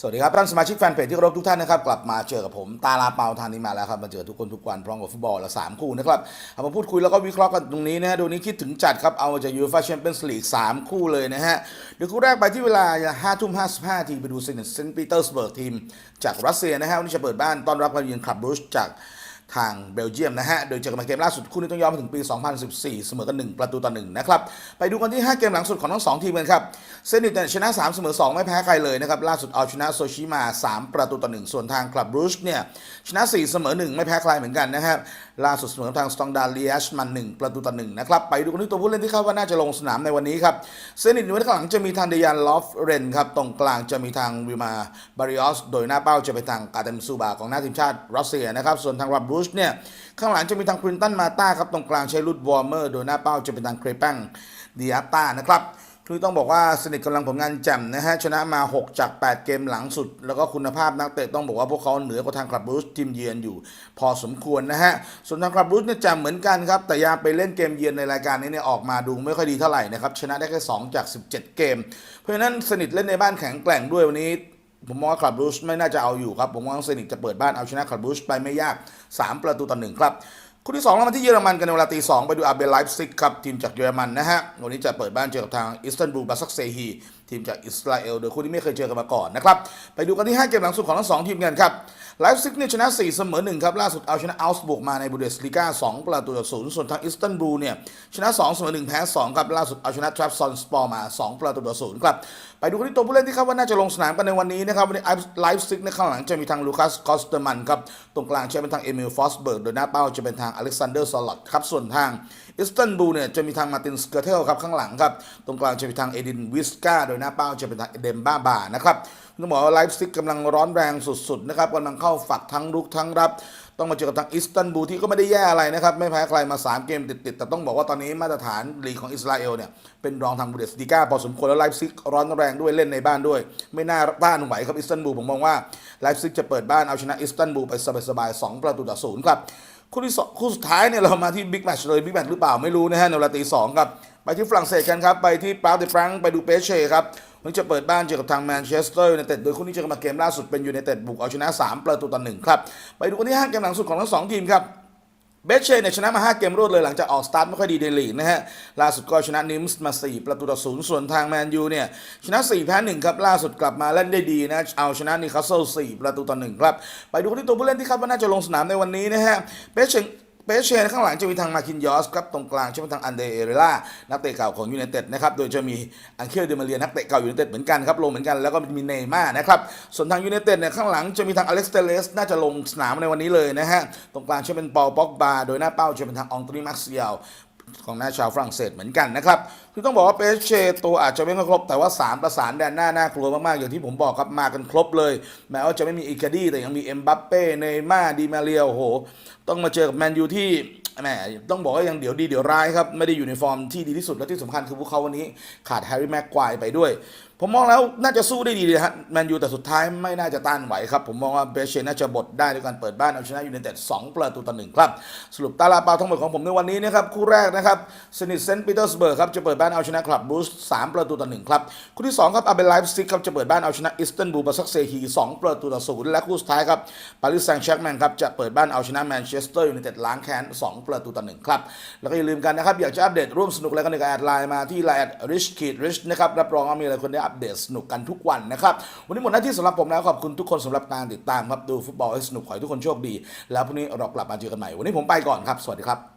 สวัสดีครับท่านสมาชิกแฟนเพจที่เคารพทุกท่านนะครับกลับมาเจอกับผมตาลาเปาทานนี้มาแล้วครับมาเจอทุกคนทุกวันพร้อมกับฟุตบอลละสามคู่นะครับเอามาพูดคุยแล้วก็วิเคราะห์กันตรงนี้นะฮะดูนี้คิดถึงจัดครับเอาจากยูฟ่าแชมเปี้ยนส์ลีกสามคู่เลยนะฮะเดี๋ยวคู่แรกไปที่เวลาห้าทุ่มห้าสิบห้าทีไปดูเซนต์เซนต์ปีเตอร์สเบิร์กทีม จากรัสเซียนะฮะวันนี้จะเปิดบ้านต้อนรับการเยือนคลับบูชจาก ทางเบลเยียมนะฮะ โดยเจอกันมาเกมล่าสุดคู่นี้ต้องย้อนไปถึงปี 2014 เสมอกัน 1 ประตูต่อ1นะครับ ไปดูกันที่ 5 เกมหลังสุดของทั้ง 2 ทีมกันครับ เซนิตเนี่ยชนะ 3 เสมอ 2 ไม่แพ้ใครเลยนะครับ ล่าสุดเอาชนะโซชิมา 3 ประตูต่อ 1 ส่วนทางคลับบรูชเนี่ยชนะ 4 เสมอ 1 ไม่แพ้ใครเหมือนกันนะครับ ล่าสุดเสมอทางสตองดาเลียชมัน 1 ประตูต่อ 1 นะครับ ไปดูกันที่ตัวผู้เล่นที่คาดว่าน่าจะลงสนามในวันนี้ครับ เซนิตอยู่ด้านหลังจะมีทางเดยานลอฟเรนครับ ตรงกลางจะมีทางวิมาบาริออส โดยหน้าเป้าจะเป็นทางกาเตมซูบาของหน้าทีมชาติรัสเซียนะครับ ส่วนทางรับบรูชเนี่ยข้างหลังจะมีทางควินตันมาต้าครับตรงกลางใช้รุดวอร์เมอร์ โดยหน้าเป้าจะเป็นทางเครปังดิอาต้านะครับคือต้องบอกว่าสนิทกำลังผลงานแจ่มนะฮะชนะมา 6 จาก 8 เกมหลังสุด แล้วก็คุณภาพนักเตะต้องบอกว่าพวกเขาเหนือกว่าทางคลับบูสทีมเยือนอยู่ พอสมควรนะฮะส่วนทางคลับบูสเนี่ยแจ่มเหมือนกันครับ แต่ยาไปเล่นเกมเยือนในรายการนี้เนี่ยออกมาดูไม่ค่อยดีเท่าไหร่นะครับ ชนะได้แค่ 2 จาก 17 เกม เพราะฉะนั้นสนิทเล่นในบ้านแข็งแกร่งด้วยวันนี้ ผมมองว่าคลับรูชไม่น่าจะเอาอยู่ครับ ผมมองว่าเซนิกจะเปิดบ้านเอาชนะคลับรูชไปไม่ยาก 3 ประตูต่อหนึ่งครับคู่ที่2เรามาที่เยอรมันกันในเวลาตีสองไปดูอาเบลไลฟ์ซิกครับ ทีมจากเยอรมันนะฮะ วันนี้จะเปิดบ้านเจอกับทางอิสตันบูลบาซักเซฮี ทีมจากอิสราเอลโดยคู่นี้ไม่เคยเจอกันมาก่อนนะครับ ไปดูกันที่ 5 เกมหลังสุดของทั้งสองทีมกันครับไลฟ์ซิกเนี่ยชนะ 4 เสมอ 1 ครับ ล่าสุดเอาชนะอัลส์บุกมาในบูเดสลีกา2 ประตูต่อศูนย์ส่วนทางอิสตันบูลเนี่ยชนะ 2 เสมอ 1 แพ้ 2 ครับ ล่าสุดเอาชนะทรัพซอนสปอร์มา 2 ประตูต่อศูนย์ครับ ไปดูที่ตัวผู้เล่นที่คาดว่าน่าจะลงสนามกันในวันนี้นะครับวันนี้ไลฟ์ซิกในข้างหลังจะมีทางลูคัสคอสเตอร์มันครับตรงกลางจะเป็นทางเอมิลฟอสเบิร์กโดยหน้าเป้าจะเป็นทางอเล็กซานเดอร์ซอลลอตครับส่วนทางอิสตันบูลเนี่ยจะมีทางมาตินสเกเทลครับข้างหลังครับ ตรงกลางจะมีทางเอดินวิสกาโดยหน้าเป้าจะเป็นทางเดมบ้าบานะครับต้องบอกว่าไลฟ์ซิกกำลังร้อนแรงสุดๆนะครับกำลังเข้าฝักทั้งรุกทั้งรับ ต้องมาเจอกับทางอิสตันบูลที่ก็ไม่ได้แย่อะไรนะครับ ไม่แพ้ใครมา 3 เกมติดๆ แต่ต้องบอกว่าตอนนี้มาตรฐานลีกของอิสราเอลเนี่ยเป็นรองทางบูเดสติก้าพอสมควรแล้วไลฟ์ซิกร้อนแรงด้วยเล่นในบ้านด้วย ไม่น่าต้านไหวครับอิสตันบูลผมมองว่าไลฟ์ซิกจะเปิดบ้านเอาชนะอิสตันบูลไปสบายๆ2ประตูต่อศูนย์ครับ คู่ที่สองคู่สุดท้ายเนี่ยเรามาที่บิ๊กแมตช์เลยบิ๊กแมตช์หรือเปล่าไม่รู้นะฮะในเวลาตีสองครับไปที่ฝรั่งเศสกันครับไปที่ปาร์ติฟรังก์ไปดูเปเช่ครับวันนี้จะเปิดบ้านเจอกับทางแมนเชสเตอร์ยูไนเต็ดโดยคู่นี้เจอกันมาเกมล่าสุดเป็นยูไนเต็ดบุกเอาชนะ 3 ประตูต่อหนึ่งครับไปดูคนที่5เกมหลังสุดของทั้งสองทีมครับ เบสเชเนี่ยชนะมา 5 เกมรวดเลยหลังจากออกสตาร์ทไม่ค่อยดีในลีกนะฮะ ล่าสุดก็ชนะนิมส์มา 4 ประตูต่อศูนย์ส่วนทางแมนยูเนี่ย ชนะ 4 แพ้ 1 ครับ ล่าสุดกลับมาเล่นได้ดีนะ เอาชนะนิคาสเซิล4 ประตูต่อ1ครับ ไปดูที่ตัวผู้เล่นที่คาดว่าน่าจะลงสนามในวันนี้นะฮะเบสเช เปเชนข้างหลังจะมีทางมาคินยอสครับตรงกลางจะเป็นทางอันเดเอเรล่านักเตะเก่าของยูไนเต็ดนะครับโดยจะมีอังเคลเดมาเรียนักเตะเก่ายูไนเต็ดเหมือนกันครับลงเหมือนกันแล้วก็มีเนย์ม่าร์นะครับส่วนทางยูไนเต็ดเนี่ยข้างหลังจะมีทางอเล็กซ์เตเลสน่าจะลงสนามในวันนี้เลยนะฮะตรงกลางจะเป็นปอลป็อกบาโดยหน้าเป้าจะเป็นทางอองตรีมักเซียล ของหน้าชาวฝรั่งเศสเหมือนกันนะครับ คือต้องบอกว่าเปเชตัวอาจจะไม่ครบ แต่ว่า 3 ประสานแดนหน้าน่ากลัวมาก ๆ อย่างที่ผมบอกครับมากันครบเลย แม้ว่าจะไม่มีอิกาดี้แต่ยังมีเอ็มบัปเป้เนย์มาดีมาเรียโอ้โห ต้องมาเจอกับแมนยูที่แหมต้องบอกว่ายังเดี๋ยวดีเดี๋ยวร้ายครับ ไม่ได้อยู่ในฟอร์มที่ดีที่สุดและที่สำคัญคือพวกเขาวันนี้ขาดแฮร์รี่แม็กควายไปด้วยผมมองแล้วน่าจะสู้ได้ดีเลยฮะแมนยูแต่สุดท้ายไม่น่าจะต้านไหวครับ ผมมองว่าเบเชน่าจะบดได้ด้วยการเปิดบ้านเอาชนะยูไนเต็ด2ประตูต่อหนึ่งครับ สรุปตาลาเปาทั้งหมดของผมในวันนี้นะครับคู่แรกนะครับสนิทเซนต์ปีเตอร์สเบิร์กครับจะเปิดบ้านเอาชนะคลับบูสสามประตูต่อหนึ่งครับคู่ที่สองครับอาเบลไลฟ์ซิกครับจะเปิดบ้านเอาชนะอิสตันบูลบาซักเซฮีสองประตูต่อศูนย์และคู่สุดท้ายครับปารีสแซงต์แชร์กแมงครับจะเปิดบ้านเอาชนะแมนเชสเตอร์ยูไนเต็ดล้างแค้นสองประตูต่อหนึ่งครับแล้วก็อย่าลืมกันนะครับอยากจะอัปเดตร่วมสนุกอะไรกันในการแอดไลน์มาที่ไลน์แอดริชคีดริชนะครับรับรองว่ามีอะไรคนได้อัปเดตสนุกกันทุกวันนะครับวันนี้หมดหน้าที่สำหรับผมแล้วขอบคุณทุกคนสำหรับการติดตามครับดูฟุตบอลให้สนุกขอให้ทุกคนโชคดี แล้วพรุ่งนี้เรากลับมาเจอกันใหม่วันนี้ผมไปก่อนครับสวัสดีครับ